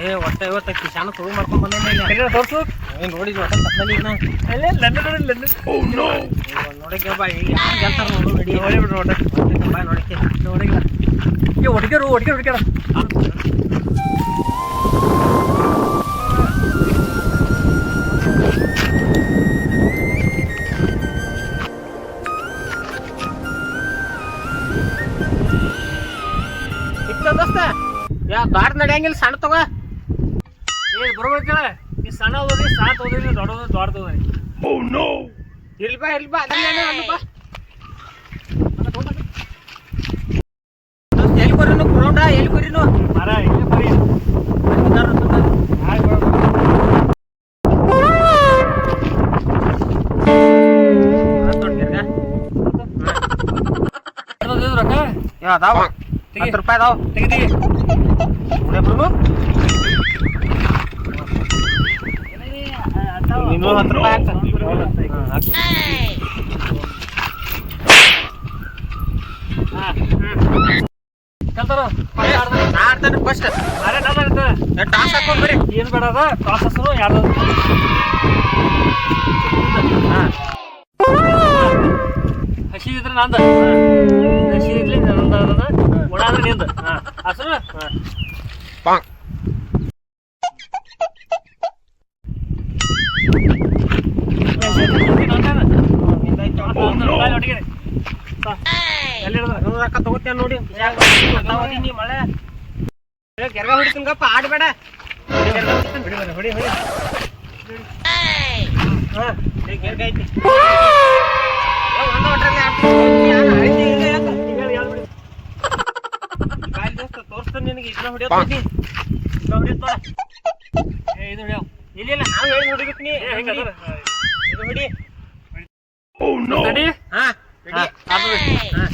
ಏ ಒಟ್ಟ ಇವತ್ತ ಕಿಶಾನ ತುಳು ಮಾಡ್ಕೊಂಡ್ ಬಂದೇನೆ ತೋರ್ಸು. ನೋಡಿ ಒಟ್ಟ ತಪ್ಪಲಿ ನಾ ನೋಡಕ್ಕೆ ಬಾ ಈಗ ಯಾರು ಗೆಲ್ತಾರ ನೋಡು ನಡಿ. ಬಾ ನೋಡಕ್ಕೆ. ಹೊಡಿಕೆರು ಹೊಡಿಕೆ ಹೊಡಿಕೆರ ಸಿಕ್ತ ದಾರ್ ನಡೆಯಂಗಿಲ್ಲ ಸಣ್ಣ ತಗೋ. ಏ ಬರ್ಬೇಕಲ್ಲ. ಕೇಳ ಈ ಸಣ್ಣ ಓದಿ ಸಾತ್ ಓದಿ ದೊಡ್ಡದು ದೊಡ್ಡದು ಇಲ್ಲಿ ಬಾ ಇಲ್ಲಿ ಬಾ. ಅಲ್ಲ ಬಾ. ಎಲ್ಲಿ ಬರೀನು ಗ್ರೌಂಡ ಎಲ್ಲಿ ಬರೀನು? ಮರ ಇಲ್ಲಿ ಬರೀ. ರೊಕ್ಕ ಅದಾವ. ಹತ್ತು ರೂಪಾಯಿ ಅದಾವ. ತೆಗಿದಿ ಇನ್ನೂರ ಹತ್ತು ರೂಪಾಯಿ ಕಲ್ತಾರ ಆಡ್ತಾನೆ ಫಸ್ಟ್ ಅರೆ ನನ್ನ ಟಾಸ್ ಹಾಕೊಂಡ್ ಬರ್ರಿ ಏನು ಬೇಡ ಅದ ಪ್ರಾಸೆಸ್ನು ಯಾರ್ದು ಹಸಿ ಇದ್ರೆ ನಂದ? ಹಸಿ ಇರ್ಲಿ ನಂದ ಒಣ ಅಂದ್ರೆ ನಿಂದ ಹಸರು ಎಲ್ಲಿ ನೂರು ರೊಕ್ಕ ತಗೋತೇನೆ ನೋಡಿ ನೀ ಮಳೆ ಕೆರ್ಗ ಹೊಡಿತೀನಪ್ಪ ಆಡ್ಬೇಡ ಕೆರ್ಗ ಹೊಡಿತೀನಿ ಹೊಡಿ ಹೊಡಿ ಹಾ ಏ, ಕೆರ್ಗ ಐತಿ ಏ, ಒಂದ ಒಟ್ರಲ್ಲಿ ಆಡ್ತೀನಿ. ಯಾರು ಆಡಿದ್ದೇ ಇಲ್ಲ ಯಾಕೆ? ಬಾಯ್ ದೋಸ್ತ ತೋರ್ಸ್ತಾನೆ ನಿನಗೆ ಇದನ್ನ ಹೊಡಿಯೋದು ಇದನ್ನ ಹೊಡಿಯೋದು ಇದು ಇಲ್ಲ ಇಲ್ಲ ನಾವು ಹೇಳಿ ಹೊಡಿಬೇಕು ನೀ ಏ ಹೆಂಗ ಇದು ಹೊಡಿ ಓ ಹಾ ಹಾ, ಹಾ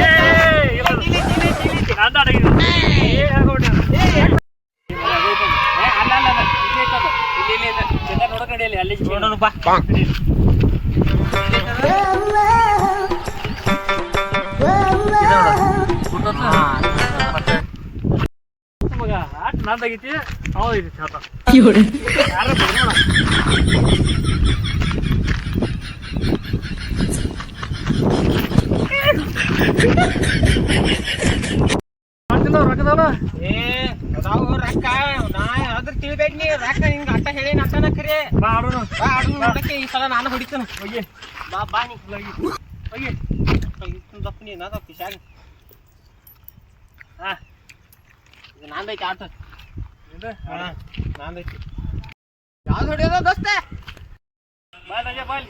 ಏ, ಇಲ್ಲ. ನಂದ ಅಡಗಿದೆ. ಏ, ಹಾಕ್ಬಿಡು. ಏ, ಅಲ್ಲ, ಅಲ್ಲ, ಅಲ್ಲ. ಇಲ್ಲೇ ಐತದು. ಇಲ್ಲಿ, ಇಲ್ಲಿ, ಇಲ್ಲಿ. ಜಗ ನೋಡಕ್ ನಡಿ ಅಲ್ಲಿ, ಆಟ ನಂದಾಗೈತಿ ಹೇಳ್ತ ಯಾರ. ಮಾಡ್ತಿಲ್ಲ ರೊಕ್ಕದವಲ್ಲ ಏ ಅದಾವ ರೊಕ್ಕ ನಾ ಅದ್ರ ತಿಳ್ಬೇಕ ನೀ ರೊಕ್ಕ ಹಿಂಗ ಹೇಳಿ ನಟನ ಕರೆ. ಬಾ ಆಡೋಣ ಬಾ ಆಡೋಣ ನೋಡಕ್ಕೆ ಈ ಸಲ ನಾನು ಹೊಡಿತೇನೆ. ಹೋಗಿ ಬಾ ಬಾ ನೀ ಹೋಗಿ. ದಪ್ಪ ನೀ ನಾ ದಪ್ಪ ಶಾಗ ಹಾ. ಇದು ನಂದೈತಿ ಆಟ. ಹಾ ನಂದೈತಿ. ಯಾವ್ದು ಹೊಡಿಯೋದ ದೋಸ್ತೆ? ಬಾಯ್ ರಾಜ ಬಾಯ್.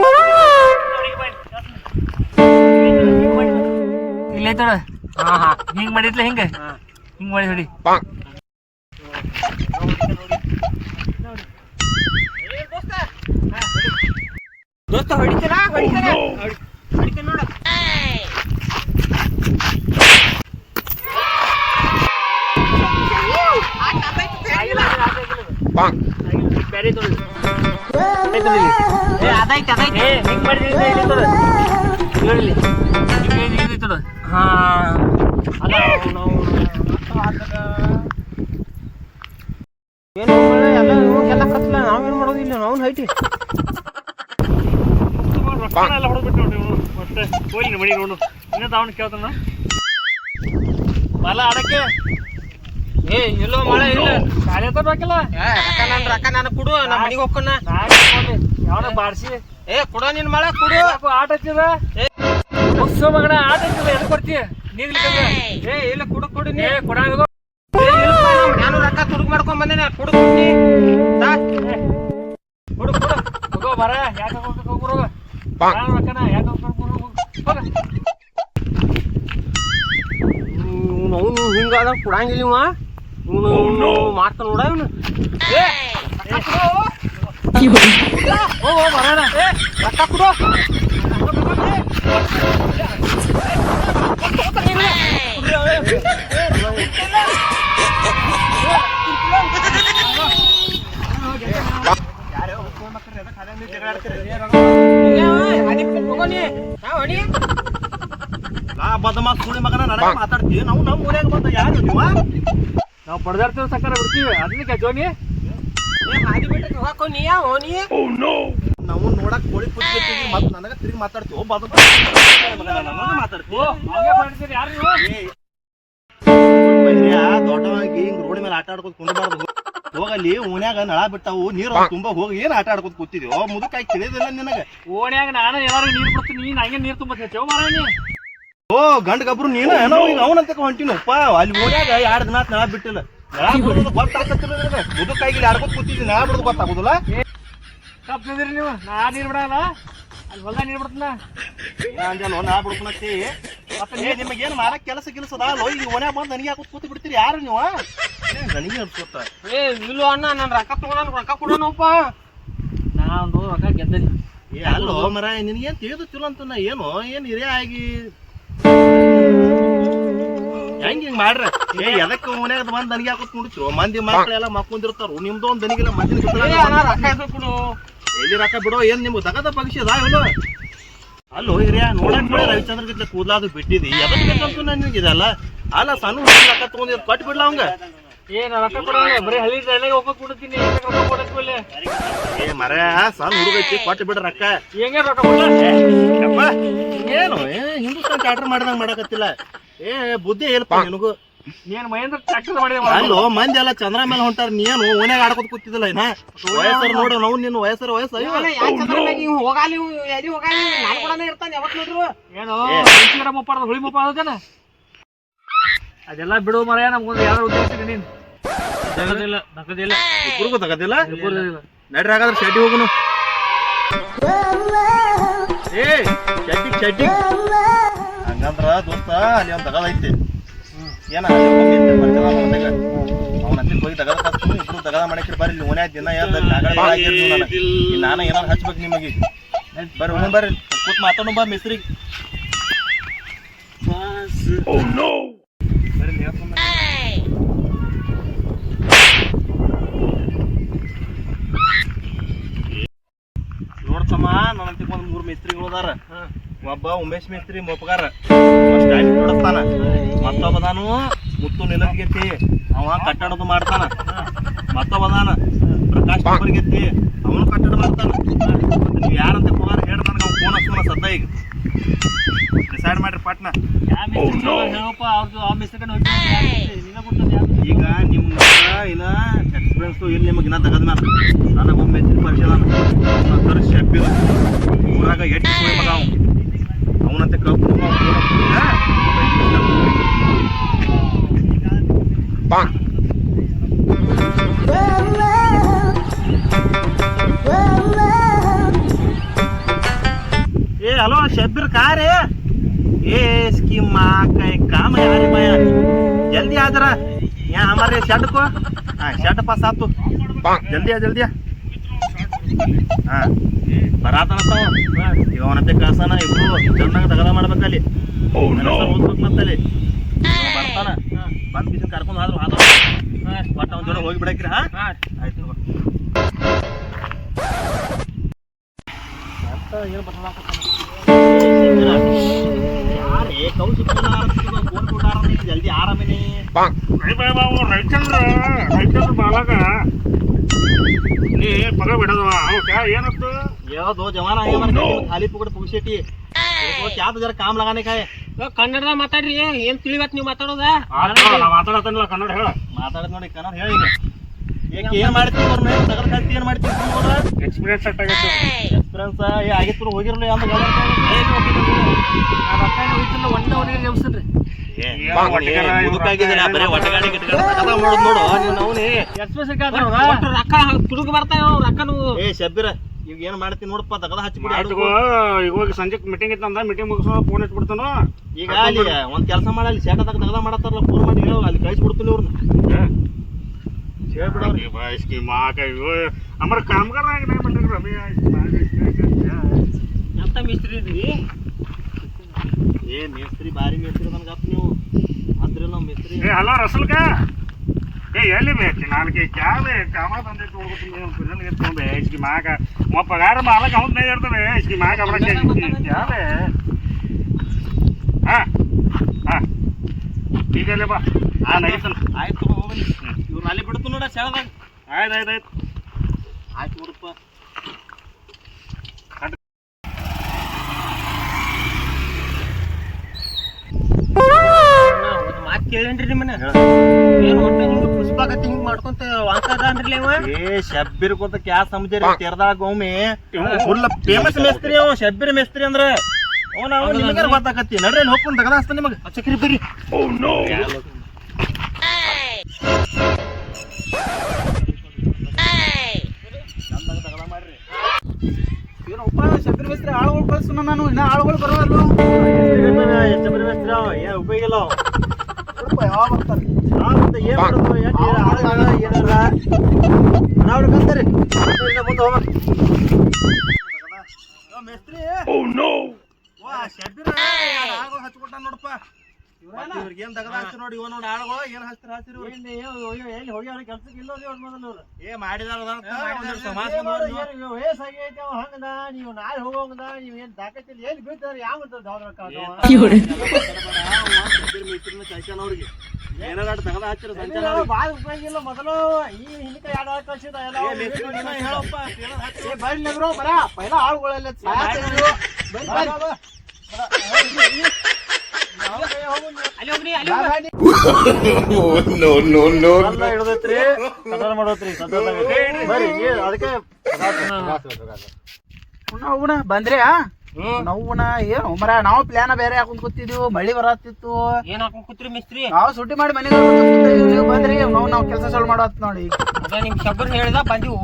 ಅವ್ರಿಗೆ ಬಾಯ್. ಇಲ್ಲ ಐತಳ ಹಾ ಹಾ. ಹಿಂಗ್ ಮಾಡಿದ್ಲ ಹಿಂಗ? ಹಾ. ಹಿಂಗ್ ಮಾಡಿ ನೋಡಿ ಏ ದೋಸ್ತ ಹಾ ಹೊಡಿ ದೋಸ್ತ ಹೊಡಿತೀರಾ? ಹೊಡಿತೀರ? ಹೊಡಿತೀನಿ ನೋಡು. ಅದೈತಿ ಅದೈತಿ ಹಿಂಗ್ ತೊಡ ಹೇಳಿ ಹಾ ಅಲ್ಲ ನಾವು ಏನು ಎಲ್ಲ ಕತ್ಲ ನಾವೇನು ಮಾಡೋದಿಲ್ಲ ನಾವು ಹೈಟಿ ರೊಕ್ಕ ಎಲ್ಲ ಹೊಡೆದ್ಬಿಟ್ಟು ನೋಡಿ ಮತ್ತೆ ಹೋಗ್ಲಿ ಮಡಿ ನೋಡು. ಇನ್ನ ತಾವನ್ ಕೇಳ್ತಾನ? ಬಲ ಆಡಕ್ಕೆ ಏ ಇಲ್ಲೋ ಮಳೆ ಇಲ್ಲ. ಶಾಲೆ ತರ್ಬೇಕಲ್ಲ? ಏ ರೊಕ್ಕ ನನ್ ರೊಕ್ಕ ನಾನು ಕೊಡು ನಾ. ಮನೆಗೆ ಹೋಗ್ಕೊನ ಯಾವನ ಬಾಡ್ಸಿ. ಏ ಕೊಡ ನಿನ್ ಮಳೆ ಕೊಡು. ಆಟ ಹಚ್ಚಿದ. ಮುಗ್ಸೋ ಮಗನ ಆಟ ಹಚ್ಚಿದ ಎಲ್ಲಿ ಕೊಡ್ತೀಯ ನೀಗ್ಲಿಕ್ಕಂದ್ರೆ ಏ ಇಲ್ಲ ಕೊಡು ಕೊಡು ನೀ. ಏ ಕೊಡಂಗ ನಾನು ರೊಕ್ಕ ತುಡುಗ್ ಮಾಡ್ಕೊಂಡ್ ಬಂದೇನೆ. ಕೊಡು ಕೊಡು ನೀ. ತಾ. ಕೊಡು ಕೊಡು. ಹೋಗೋ ಬರ. ಯಾಕೆ ಹೋಗ್ಬೇಕು ಹೋಗ್ಬರೋ? ಅವನು ಹಿಂಗಾದ ಕೊಡಂಗಿಲ್ಲ ಇವ ಇವನು ಮಾಡ್ತಾನ ನೋಡ ಇವನು ರೊಕ್ಕ ಕೊಡು Yeah. ಬದಮಾತ್ ಸುಳಿ ಮಗನ ನನಗೆ ಮಾತಾಡ್ತೀವಿ ನಾವು ನಮ್ಮ ಊರಾಗ ಬಂದ ಯಾರು ನೀವ ನಾವು ಪಡೆದಾಡ್ತೀವಿ ಸಕ್ಕರೆ ಬಿಡ್ತೀವಿ ಅದಕ್ಕೆ ಜೋನಿ ನಾವು ನೋಡಕ್ ಕೋಳಿ ಕುಡ್ತೀವಿ ಮತ್ತೆ ನನಗ ತಿರುಗಿ ಮಾತಾಡ್ತೀವಿ ಬದ ಮಾತಾಡ್ತೀವಿ ದೊಡ್ಡವಾಗಿ ಹಿಂಗ್ ರೋಡ್ ಮೇಲೆ ಆಟ ಆಡ್ಕೊಂಡು ಕುಂಡಬಾರ್ದು ಹೋಗಲ್ಲಿ ಓಣ್ಯಾಗ ನಳ ಬಿಟ್ಟಾವು ನೀರು ತುಂಬಾ ಹೋಗಿ ಏನ್ ಆಟ ಆಡ್ಕೊತ ಕೂತಿದ್ಯೋ? ಮುದುಕಾಗಿ ತಿಳಿದಿಲ್ಲ ನಿನಗೆ. ಓಣ್ಯಾಗ ನಾನು ಎಲ್ಲಾರು ನೀರು ಬಿಡ್ತೀನಿ ನೀನ್ ಹಂಗೆ ನೀರ್ ತುಂಬ ಹೆಚ್ಚು ಮಾರ ನೀ ಓ ಗಂಡ ಗಬ್ರು ನೀನು ಏನೋ ಈಗ ಅವನಂತ ಹೊಂಟಿನಪ್ಪ ಅಲ್ಲಿ ಓಣ್ಯಾಗ ಎರಡು ದಿನ ನಳ ಬಿಟ್ಟಿಲ್ಲ. ನಳ ಬಿಡೋದು ಗೊತ್ತಾಗ್ತಿಲ್ಲ ನಿನಗೆ. ಮುದುಕಾಗಿ ಆಡ್ಕೊತ ಕೂತಿದ್ವಿ ನಳ ಬಿಡೋದು ಗೊತ್ತಾಗುದಿಲ್ಲ? ತಪ್ಪಿದ್ರಿ ನೀವು ನಾ ನೀರು ಬಿಡಲ್ಲ. ಅಲ್ಲಿ ಹೊಲ್ದಾಗ ನೀರು ಬಿಡ್ತೀನ ಅಂಜಲ್ ನಾ ಬಿಡ್ಕೊಳತ್ತಿ ನಿಮಗೆ ಏನು ಮಾಡಕ್ ಕೆಲಸ ಕೆಲಸ ಅದಾವಲ್ಲ ಈಗ ಓನ್ಯಾಗ ಬಂದು ನನಗೆ ಹಾಕೋದು ಕೂತು ಬಿಡ್ತೀರಿ? ಯಾರು ನೀವು? ನನಗೆ ಅನ್ಸುತ್ತ ಏ ಇಲ್ಲೋ ಅಣ್ಣ ನಾನು ರೊಕ್ಕ ತಗೊಳ ರೊಕ್ಕ ಕೊಡೋಣಪ್ಪ ನಾನು ರೊಕ್ಕ ಗೆದ್ದನಿ. ಏ ಅಲ್ಲೋ ಮರ ನಿನಗೇನ್ ತಿಳಿದು ತಿಳು ಅಂತ ನಾ ಏನು? ಏನ್ ಹಿರಿಯ ಆಗಿ? ಹೆಂಗ್ ಹಿಂಗ್ ಮಾಡ್ರ? ಏ ಎದಕ್ಕೆ ಮನ್ಯಾಗ ಬಂದ್ ದನಿಗೆ ಹಾಕೋತ್ ನೋಡ್ತಿರೋ ಮಂದಿ ಮಕ್ಕಳೆಲ್ಲ ಮಕ್ಕೊಂದಿರ್ತಾರು ನಿಮ್ದು ಒಂದ್ ದನಿಗೆಲ್ಲ ಮಂದಿ ಎಲ್ಲಿ ರೊಕ್ಕ ಬಿಡೋ? ಏನ್ ನಿಮ್ಗೆ ತಗದ ಪಕ್ಷಿ ಅದ ಇಲ್ಲೋ ಅಲ್ಲೋ ಹಿರಿಯ ನೋಡಕ್ ಬಿಡ ರವಿಚಂದ್ರ ಕೂದ್ಲಾದು ಬಿಟ್ಟಿದಿ. ಎದಕ್ ಬೇಕಂತ ನನಗೆ ಇದಲ್ಲ? ಅಲ್ಲ ಸಣ್ಣ ಹುಡುಗ ರೊಕ್ಕ ತಗೊಂಡಿರ್ ಕೊಟ್ಟು ಬಿಡ್ಲ ಅವಂಗ? ರೊಕ್ಕ ಕೊಡಲ್ಲ ಬರೀ ಹಳ್ಳಿ ಎಲ್ಲ ಹೋಗಕ್ ಕೊಡ್ತೀನಿ ರೊಕ್ಕ ಕೊಡಕ್ಕೆ ಏ ಮರ ಸಣ್ಣ ಹುಡುಗ ಐತಿ ಕೊಟ್ಟು ಬಿಡ ರೊಕ್ಕ. ಹೆಂಗೆ ರೊಕ್ಕ ಕೊಡ ಏನು ಹಿಂದೂಸ್ತಾನ್ ಆರ್ಡರ್ ಮಾಡಿದಂಗ ಮಾಡಕತ್ತಿಲ್ಲ. ಏ ಬುದ್ಧಿ ಹೇಳಪ್ಪ ನಿನಗೂ? ನೀನ್ ಮಹೇಂದ್ರ ಟ್ರ್ಯಾಕ್ಟರ್ ಮಾಡಿದೆ ಅಲ್ಲೋ ಮಂದಿ ಎಲ್ಲ ಚಂದ್ರ ಮೇಲೆ ಹೊಂಟಾರ ನೀನು ಓನ್ಯಾಗ ಆಡ್ಕೊತ ಕೂತಿದ್ದಿಲ್ಲ ಇನ್ನ? ವಯಸ್ಸರ್ ನೋಡು ನಾವು ನಿನ್ನ ವಯಸ್ಸರ ವಯಸ್ಸು ಹೋಗಾಲಿ ಇವ್ ಎಲ್ಲಿ ಹೋಗಾಲಿ ನಾನು ಕೂಡ ಇರ್ತಾನೆ ನೋಡ್ರು. ಏನು ಹುಳಿ ಮುಪ್ಪ ಅದಕ್ಕನ ಅದೆಲ್ಲ ಬಿಡು ಮರ ನಮ್ಗೊಂದು ಯಾರು ಉದ್ದೇಶ ನೀನ್. ತಗದಿಲ್ಲ ನಡ್ರಿ ಹಾಗಾದ್ರೆ ಶೆಟ್ಟಿ ಹೋಗುನು. ಏ ಶೆಟ್ಟಿ ಶೆಟ್ಟಿ ಹಂಗಂದ್ರ ದೋಸ್ತ ಅಲ್ಲಿ ಒಂದ್ ತಗದ ಐತಿ. ಏನ ಅವನ ಹತ್ತಿರ ಹೋಗಿ ತಗದ ಕರ್ತೀನಿ ಇಬ್ರು ತಗದ ಮಾಡಕ್ಕೆ ಬರ್ರಿ ಇಲ್ಲಿ ಓನ್ಯಾಗ ದಿನ ಯಾವ್ದು ನಾನು ಏನಾರು ಹಚ್ಬೇಕು ನಿಮಗೆ. ಬರ್ರಿ ಹೋಗಿ ಬರ್ರಿ ಕೂತ್ ಮಾತಾಡೋ ಬಾ ಮಿಸ್ರಿ ಬರ್ರಿ ನೀವ್ ಹೇಳ್ಕೊಂಡ್ ಬರ್ರಿ. ನೋಡ್ತಮ್ಮ ನನ್ನ ಒಂದ್ ಮೂರು ಮಿಸ್ತ್ರಿಗಳು ಅದಾರ. ಒಬ್ಬ ಉಮೇಶ್ ಮಿಸ್ತ್ರಿ ಮೊಪ್ಪಗಾರ ಸ್ಟ್ಯಾಂಡ್ ಮತ್ತೊಬ್ಬ ನಾನು ಮುತ್ತು ನಿಲಂಗೆತ್ತಿ ಅವ ಕಟ್ಟಡದು ಮಾಡ್ತಾನ. ಮತ್ತೊಬ್ಬ ಅದಾನ ಪ್ರಕಾಶ್ ಗೆತ್ತಿ ಅವನು ಕಟ್ಟಡ ಮಾಡ್ತಾನ. ನೀವು ಯಾರಂತ ಪಗಾರ ಹೇಳ ನನಗೆ ಅವ್ನು ಫೋನ್ ಹಚ್ಚೋಣ ಸದ್ದ ಈಗ. ಡಿಸೈಡ್ ಮಾಡ್ರಿ ಪಟ್ನ. ಮಿಸ್ತ್ರಿ? ಈಗ ನಿಮ್ಮ ಇನ್ನ ಎಕ್ಸ್ಪೀರಿಯನ್ಸು ಇಲ್ಲಿ ನಿಮಗೆ ಇನ್ನ ತಗದ ನಾನು ನನಗೆ ಒಮ್ಮೆ ಪರಿಚಯ ನಾನು ಸರ್ ಶೆಬ್ಬಿ ಊರಾಗ ಎಟ್ಟು ওনার ए, हेलो, शब्बीर, कहा रे? ये इसकी माँ का एक काम है हमारे माया, जल्दी आ जरा, यहाँ हमारे शर्ट को। हाँ शर्ट पास आप तो। जल्दी आ जल्दी आ। हाँ। ಬರಾತನಪ್ಪ ಈಗ ಅವನಂತೆ ಕಳ್ಸನ ಇಬ್ರು ಚೆನ್ನಾಗಿ ತಗದ ಮಾಡ್ಬೇಕಲ್ಲಿ. ಓದ್ಬೇಕು ಮತ್ತಲ್ಲಿ. ಅವ ಬರ್ತಾನ. ಬಂದ್ ಕಿಶನ್ ಕರ್ಕೊಂಡು ಆದ್ರು ಆದ್ರು ಬಟ್ ಅವ್ನ ಜೋಡಿ ಹೋಗಿ ಬಿಡಕ್ರಿ ಹಾ? ಆಯ್ತು ಏನು ಯಾರೇ ಕೊಟ್ಟಾರ ಜಲ್ದಿ ಆರಾಮೇನೆ. ರೈತಂದ್ರ ರೈತಂದ್ರ ಬಾಲಾಗ ನೀ ಪಗ ಬಿಡದವ ಅವಕ್ಕ ಏನತ್ತು ಯಾವ್ದು ಜವಾನ ಆಗ್ಯಾವ ಖಾಲಿ ಪುಗಡ ಪುಗ್ಸೇಟಿ क्या तो जरा काम लगाने का है ಕನ್ನಡದಾಗ ಮಾತಾಡ್ರಿ ಏನ್ ತಿಳಿವತ್ ನೀವು ಮಾತಾಡೋದ ನಾ ಮಾತಾಡತನಿಲ್ಲ ಕನ್ನಡ ಹೇಳ ಮಾತಾಡದ್ ನೋಡಿ ಕನ್ನಡ ಹೇಳಿ ಈಗ ಏನ್ ಮಾಡ್ತೀವಿ ಅವ್ರ ಮೇಲೆ ತಗದ ಕಲ್ತಿ ಏನ್ ಮಾಡ್ತೀವಿ ನೋಡ ಎಕ್ಸ್ಪೀರಿಯನ್ಸ್ ಸೆಟ್ ಆಗೈತೆ ಎಕ್ಸ್ಪೀರಿಯನ್ಸ್ ಏ ಆಗಿತ್ತು ಹೋಗಿರಲಿ ಅಂತ ನಾ ರೊಕ್ಕ ಏನು ಹೋಯ್ತಿಲ್ಲ ಒಂದೇ ಹೊಡೆಗೆ ನೆಮ್ಸನ್ರಿ ಮುದುಕಾಗಿದ್ದೀರ ಬರೀ ಒಟ್ಟಗಾಡಿ ಗಿಟ್ಟಗಾಡಿ ತಗದ ಮಾಡೋದು ನೋಡು ನೀನು ಅವನೇ ಎಕ್ಸ್ಪ್ರೆಸ್ ಕೇಳ್ತಾರ ಒಟ್ಟು ರೊಕ್ಕ ತುಡುಗ್ ಬರ್ತಾವ ರೊಕ್ಕ ನೀವು ಏ ಶಬ್ಬೀರ ಈಗ ಏನು ಮಾಡ್ತೀನಿ ನೋಡಪ್ಪ ತಗದ ಹಚ್ಚಿ ಬಿಡಿ ಆಯ್ತು ಗೋ, ಮೀಟಿಂಗ್ ಇತ್ತು ಅಂದ ಮೀಟಿಂಗ್ ಮುಗಿಸ್ಕೊಂಡು ಫೋನ್ ಇಟ್ಬಿಡ್ತಾನು ಈಗ ಅಲ್ಲಿ ಒಂದು ಕೆಲಸ ಮಾಡ ಅಲ್ಲಿ ಶೇಟದಾಗ ತಗದ ಮಾಡತ್ತಾರಲ್ಲ ಫೋನ್ ಮಾಡಿ ಹೇಳು ಅಲ್ಲಿ ಕಳ್ಸಿ ಬಿಡ್ತೀನಿ ಇವ್ರನ್ನ ಹೇಳ್ಬಿಡು ಅವ್ರಿಗೆ. ಮಾಕ ಆ ಅಮರ ಕಾಮಗಾರ ಎಂತ ಮಿಸ್ತ್ರಿ ಇದ್ರಿ ಏ ಮೇಸ್ತ್ರಿ ಭಾರಿ ಮೇಸ್ತ್ರಿ ನನ್ಗೆ ಅಪ್ಪ ನೀವು. ಅಂದ್ರೆ ನಾವು ಮೇಸ್ತ್ರಿ. ಏ ಹಲೋ ರಸಲ್ಕ? ಏ ಎಲ್ಲಿ ಬೇಕು? ನಾಲ್ಕೈದು ಕ್ಯಾಲ್ ಕ್ಯಾಮ ತಂದೆ ತೊಗೊಳ್ಬೇಕು ಪುರನ್ ಇಸ್ಕಿ ಮಾಗ ಮೊ ಪಗಾರ ಮಾಲಕ್ ಅವ್ನ ಮೇಲೆ ಇರ್ತವೆ ಇಸ್ಕಿ ಮಾಗ ಅವರಕ್ಕೆ ಹಾ ಹಾ. ಬಾ. ಆ ನೈತನ ಆಯ್ತು ಇವ್ರು ಅಲ್ಲಿ ಬಿಡ್ತು ನೋಡ ಸೆಳದಾಗ ಆಯ್ತು ಆಯ್ತು ಆಯ್ತು. ಆಯ್ತು ಬಿಡಪ್ಪ. ಮಾತ್ ಕೇಳೇನ್ರಿ ನಿಮ್ಮನ್ನ? ಏನ್ ಒಟ್ಟ ಹಿಂಗ್ ಪುಷ್ಪಾಗತಿ ಹಿಂಗ್ ಮಾಡ್ಕೊಂತ ವಾಂಕದಾನ್ರಿ ಅವ? ಏ ಶಬ್ಬಿರ್ ಕೊತ್ತ ಕ್ಯಾ ಸಮಜರಿ ತೆರ್ದಾಗ ಒಮ್ಮೆ. ಫುಲ್ ಫೇಮಸ್ ಮೇಸ್ತ್ರಿ ಅವ ಶಬ್ಬಿರ್ ಮೇಸ್ತ್ರಿ ಅಂದ್ರ. ಅವನ ಅವ ನಿಮಗಾರ ಗೊತ್ತಾಕತ್ತಿ? ನಡ್ರಿ ಅಲ್ಲಿ ಹೋಗ್ಕೊಂಡು ತಗದಾಸ್ತ ನಿಮಗೆ. ಚಕ್ರಿ ಬರ್ರಿ ಏನಪ್ಪ ಶಬರಿ ಮೇಸ್ತ್ರಿ ಆಳುಗಳು ಕಳ್ಸು ನಾನು ಇನ್ನ ಆಳುಗಳು ಬರೋಲ್ಲ. ಶಬ್ಬೀರ್ ಮೇಸ್ತ್ರಿ ಉಪಯೋಗ ಇಲ್ಲ ಕಂತಾರೆ ಮುಂದೆ ಹೋಗ ವಾ ಶಬ್ಬೀರ ಆಳುಗಳು ಹಚ್ಕೊಟ್ಟ ನೋಡಪ್ಪ ಇವ್ರಿಗೆ ಏನ್ ತಗದ ಹಚ್ಚಿರ್ ನೋಡಿ ಇವ ನೋಡಿ ಆಳುಗಳು ಏನ್ ಅಯ್ಯೋ ಎಲ್ಲಿ ಹೋಗ್ಯಾರ ಕೆಲ್ಸಕ್ಕೆ? ಇಲ್ಲ ಮೊದಲು ಏ ಮಾಡಿದಾರ ಸಮಾಜ ಹಂಗದ ನೀವು ನಾಳೆ ಹೋಗೋಂಗದ ನೀವು ಏನ್ ತಾಕತ್ತಿಲ್ಲ ಎಲ್ಲಿ ಬೀಳ್ತಾರ ಯಾವ ಅವ್ರಿಗೆ ಏನಾರ ತಗದ ಹಚ್ಚಿರ ಸಂಚಾರ ಬಾಳ ಉಪಯೋಗ ಇಲ್ಲ ಮೊದಲು ಈ ಹಿಂದಕ್ಕೆ ಎರಡು ಕಳ್ಸಿದ ಎಲ್ಲ ಹೇಳಪ್ಪ ಏ ಬರ್ಲಿ ನಗರು ಬರ ಪೈಲ ಆಳುಗಳೆಲ್ಲ ಅಲ್ಲಿ ಹೋಗ್ರಿ ಅಲ್ಲಿ ಹೋಗ್ರಿ. ಎಲ್ಲ ಅದಕ್ಕೆ ಉಣ ಬಂದ್ರೆ ನೋವುಣ ಏನು ಮರ ನಾವು ಪ್ಲಾನ್ ಬೇರೆ ಹಾಕೊಂಡ್ ಕೂತಿದ್ವಿ ಮಳಿ ಬರತ್ತಿತ್ತು ಏನ್ ಹಾಕೊಂಡ್ ಕೂತ್ರಿ ಮಿಸ್ತ್ರಿ ನಾವು ಸುಟ್ಟಿ ಮಾಡಿ ಮನೆ ನೀವು ಬಂದ್ರಿ ನಾವು ನಾವು ಕೆಲಸ ಸೊಲ್ ಮಾಡತ್ ನೋಡಿ ನಿಮ್ ಶಬ್ಬರ್ ಹೇಳ್ದ ಬಂದಿವು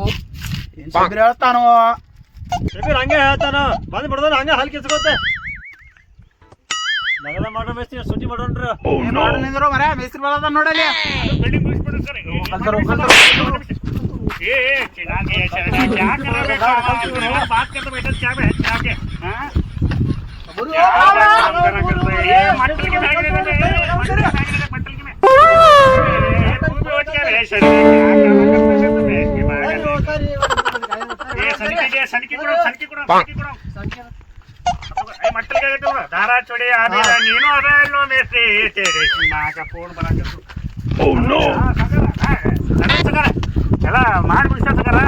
ಏನ್ ಶಬರಿ ಹೇಳ್ತಾನೋ ಹಂಗೆ ಹೇಳ್ತಾನ ಬಂದ್ ಬಿಡ್ದ ಹಂಗೆ ಹಾಲ್ ಕಿಸ್ಕೋತೆ ನಗದ ಮಾಡೋ ಮೇಸ್ತ್ರಿ ಸುಟಿ ಮಾಡೋಣ್ರಿ ನಿಂದ್ರು ಮರ ಮೇಸ್ತ್ರಿ ಬರೋದ ನೋಡಲಿ ಕಲ್ತರು ಸಲಿಕೆ ಏ ಕೂಡ ಸಲಿಕೆ ಕೂಡ ಚುಡಿ ಆದಿಲ್ಲ ನೀನು ಅದ ಇಲ್ಲೋ ಮೇಸ್ತ್ರಿ ತೇರೇಸಿ ಫೋನ್ ಬರಾಕತ್ತು ಓ ನೋ ಮಾಡಿ ಬಿಡಿಸ ಸಕರ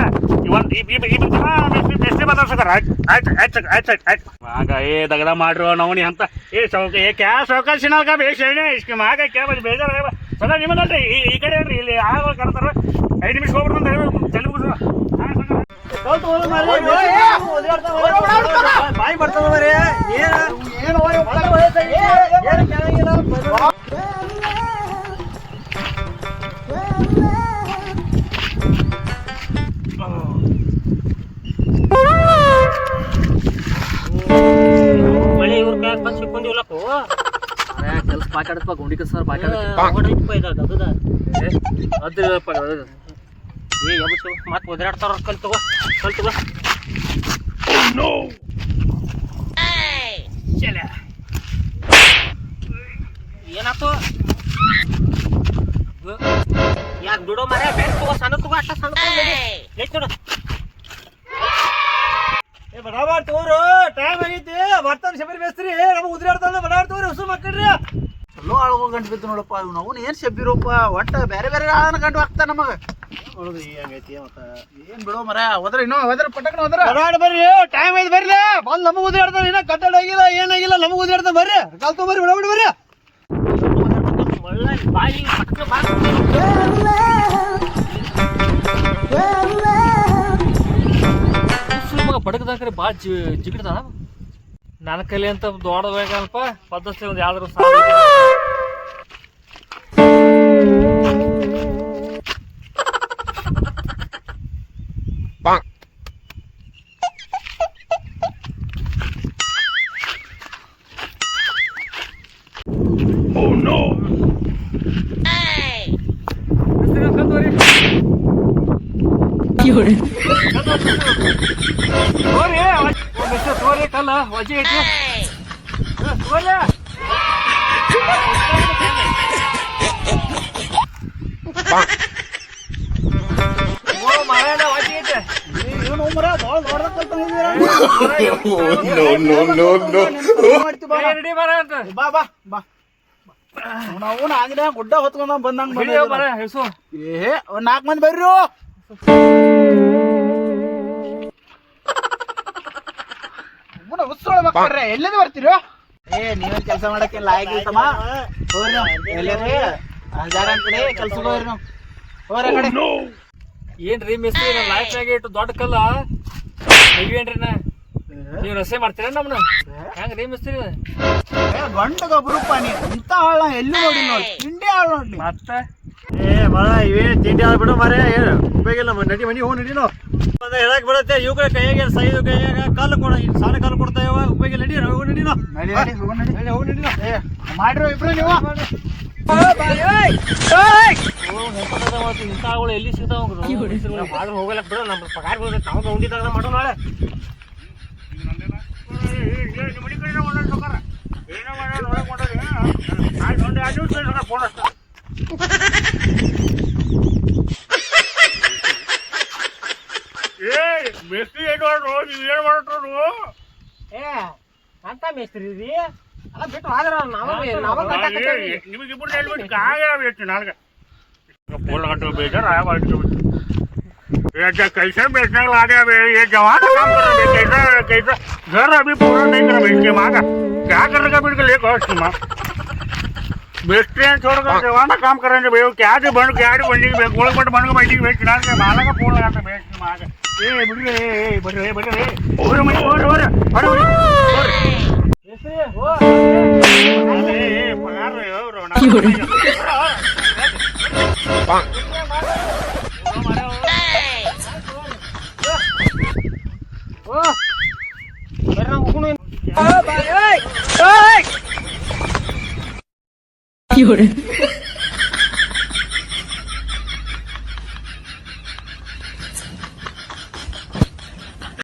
ಇವತ್ತು ಈ ಈ ಬರ್ತಾರ ಮೇಸ್ತ್ರಿ ಮೇಸ್ತ್ರಿ ಬರ್ತಾರ ಸಕರ ಆಯ್ತು ಆಯ್ತು ಆಯ್ತು ಆಯ್ತು ಏ ದಗದ ಮಾಡ್ರು ನವನಿ ಅಂತ ಏ ಸೌಕ ಏ ಕ್ಯಾ ಸೌಕ ಸಿನಾಲ್ಕ ಬೇಸೇನೆ ಇಸ್ಕಿ ಮಾಗ ಕ್ಯಾ ಬೇಜಾರ ಸದಾ ನಿಮ್ಮದಲ್ರಿ ಈ ಈ ಕಡೆ ಏನ್ರಿ ಇಲ್ಲಿ ಆಗ ಕರ್ತಾರ ಐದು ನಿಮಿಷ ಹೋಗ್ಬಿಡ್ತು ಅಂತ ಹೇಳಿ ಬಿಡ್ರಿ ಬಾಯಿ ಬರ್ತದ ಮರೇ ಏನ ಪಾಕಾಡಪ್ಪ ಗುಂಡಿಕ ಸರ್ ದಗದ ಅದ್ರಪ್ಪ ಏ ಯಬಸು ಮತ್ ಒದರಾಡ್ತಾರ ಕಲ್ ತಗೋ ಕಲ್ ತಗೋ. ಚಲ ಏನಾತು? ಯಾಕೆ ಬಿಡೋ ಮರ ಬೆಡ್ ತಗೋ ಸಣ್ಣ ತಗೋ ಅಷ್ಟ ಸಣ್ಣ ಎಷ್ಟು ನೋಡು ಏ ಬಡಾಬಾರ್ ತಗೋರು ಟೈಮ್ ಆಗೈತಿ ಬರ್ತಾನೆ ಶಬರಿ ಮೇಸ್ತ್ರಿ. ನಮ್ಗೆ ಉದ್ರಾಡ್ತಾನ ಬಡಾಡ್ ತಗೋರಿ ಹೊಸ ಮಕ್ಕಳ್ರಿ ಗಂಟು ಬಿದ್ದು ನೋಡಪ್ಪ ಇವ್ನು ಅವನು ಏನು ಶಬ್ಬಿರೋಪ್ಪ? ಒಟ್ಟ ಬೇರೆ ಬೇರೆ ಆದ ಗಂಟು ಹಾಕ್ತಾ ನಮಗೆ. ನೋಡುದು ಐತಿ ಮತ್ತ. ಏನು ಬಿಡೋ ಮರ ಹೋದ್ರೆ ಇನ್ನೂ ಹೋದ್ರೆ ಪಟಕನ ಹೋದ್ರೆ ಬಡಾಡ್ ಬರ್ರಿ ಟೈಮ್ ಐತಿ ಬರ್ರಿ ಬಂದ್ ನಮಗೆ ಉದ್ರಾಡ್ತಾನ ಇನ್ನ ಕಟ್ಟಡ ಆಗಿಲ್ಲ ಏನಾಗಿಲ್ಲ ನಮಗೆ ಉದ್ರಾಡ್ತಾನ ಬರ್ರಿ. ಕಾಲ್ ತಗೊಂಬರ್ರಿ ಬಡಾಬಿಡ್ ಬರ್ರಿ. ಒಳ್ಳೆ ಬಾಯಿ ಪಟ್ಕ ಬಾಯಿ ಮಗ ಬಡಗದಾಕ್ರೆ ಭಾಳ ಜಿ ಜಿಗಿಡ್ತಾನ ನನ್ನ ಕೈಲಿ ಅಂತ ದೊಡ್ಡದಾಗಲ್ಪ ಪದ್ಧತಿ ಒಂದು ಯಾವ್ದಾರು ಏ, ರೆಡಿ ಬರ ಅಂತ ಬಾ ಬಾ ಬಾ ನಾವು ಅಂಗಡಿ ಗುಡ್ಡ ಹೊತ್ಕೊಂಡ ಬಂದಂಗ ಬರ ಹೆಸು. ಏ ನಾಲ್ಕು ಮಂದಿ ಬರ್ರಿ ಉತ್ಸವ ಮಕ್ಕಳ್ರೆ ಎಲ್ಲಿಂದ ಬರ್ತೀರಿ? ಏ ನೀವೇನ್ ಕೆಲಸ ಮಾಡಕ್ಕೆ ಲಾಯಕ್ ಇಲ್ತಮ್ಮ ಹೋಗ್ರಿ ಎಲ್ಲರಿ ಹಜಾರ ಕಡೆ ಕೆಲ್ಸಕ್ಕೆ ಹೋಗ್ರಿ ನಾವು. ಹೋರ ಕಡೆ. ಏನ್ರಿ ಮಿಸ್ ನನ್ನ ಆಗಿ ಇಟ್ಟು ದೊಡ್ಡ ಕಲ್ಲ? ಏನ್ರಿ ನಾ ನೀವು ರಸೆ ಮಾಡ್ತೀರ ನಮ್ಮನ್ನ ಹೆಂಗ್ರಿ ಮಿಸ್ತ್ರಿ? ಏ ಗಂಡ ಗೊಬ್ಬರಪ್ಪ ನೀ ಇಂತ ಹಾಳ ಎಲ್ಲಿ ನೋಡಿ? ನೋಡಿ ತಿಂಡಿ ಹಾಳು ನೋಡಿ ಮತ್ತೆ? ಏ ಮರ ಇವೇ ತಿಂಡಿ ಆದ್ ಬಿಡು ಮರೆ. ಏನು ಉಪಯೋಗಿಲ್ಲ ಮ- ನಡಿ ಮನಿ ಹೋಗಿ ನಡಿನೋ ಮತ್ತೆ ಹೇಳಕ್ ಬರುತ್ತೆ ಇವ್ ಕಡೆ ಕೈಯಾಗ ಸೈದು ಕೈಯಾಗ ಕಲ್ಲು ಕೊಡ ಸಾಲ ಕಲ್ಲು ಕೊಡ್ತಾ ಇವ ಉಪಯೋಗ ನಡಿ ಹೋಗಿ ನಡಿನೋ ನಡಿ ನೋ ನಡಿ. ನಡಿ ಹೋಗಿ ನಡಿನೋ ಏ ಮಾಡ್ರಿ ಇಬ್ರು ನೀವು. ಇಂಥ ಎಲ್ಲಿ ಸಿಗ್ತಾವ ಹೋಗಲಕ್ ಹೋಗಲ್ಲ ಬಿಡು ನಮ್ಮ ಪಗಾರ ಬೀಳ್ತೈತೆ ನಾವು ತಗೊಂಡಿದ್ದಾಗ ಮಾಡೋ ನಾಳೆ. ಮನೆ ಕಡೆ ಒಂದೊಂದು ಸೊಕಾರ ಏನೋ ಮಾಡೋಣ ಒಳಗೆ ಮಾಡೋದು ಆಯ್ತು ಒಂದು ಎರಡು ನಿಮಿಷ ಫೋನ್ ಅಷ್ಟ ಏ ಬೇಸಿ ಏನು ಮಾಡ್ರು ನೀವು ಏನು ಮಾಡ್ರು ಏ ಅಂತ ಮೇಸ್ತ್ರಿ ರೀ ಅಲ್ಲ ಬಿಟ್ಟು ಆದ್ರ ನಾವ ನಾವ ನಿಮಗೆ ಇಬ್ಬರು ಹೇಳ್ಬಿಟ್ಟು ಕಾಯ ಬೇಕು ನಾಲ್ಕ ಫೋನ್ ಗಂಟು ಬೇಜಾರು ಆಯ ಮಾಡ್ತೀವಿ ये कैसे बेचने लगा अबे ये जवान काम कर रहे कैसा कैसा घर अभी पूरा नहीं कर बेच के मांगा क्या करेगा बिल्कुल लेकर उसकी माँ बेचते हैं छोड़कर जवान काम कर रहे भैया क्या जो बन क्या जो बनने की गोल बट बन के बैठी बेच ना के माला का फ़ोन लगाता बेच के मांगा ए बिल्कुल ए बड़े ए और मैं और और और और अरे ए पगार रहे हो रोना ಏ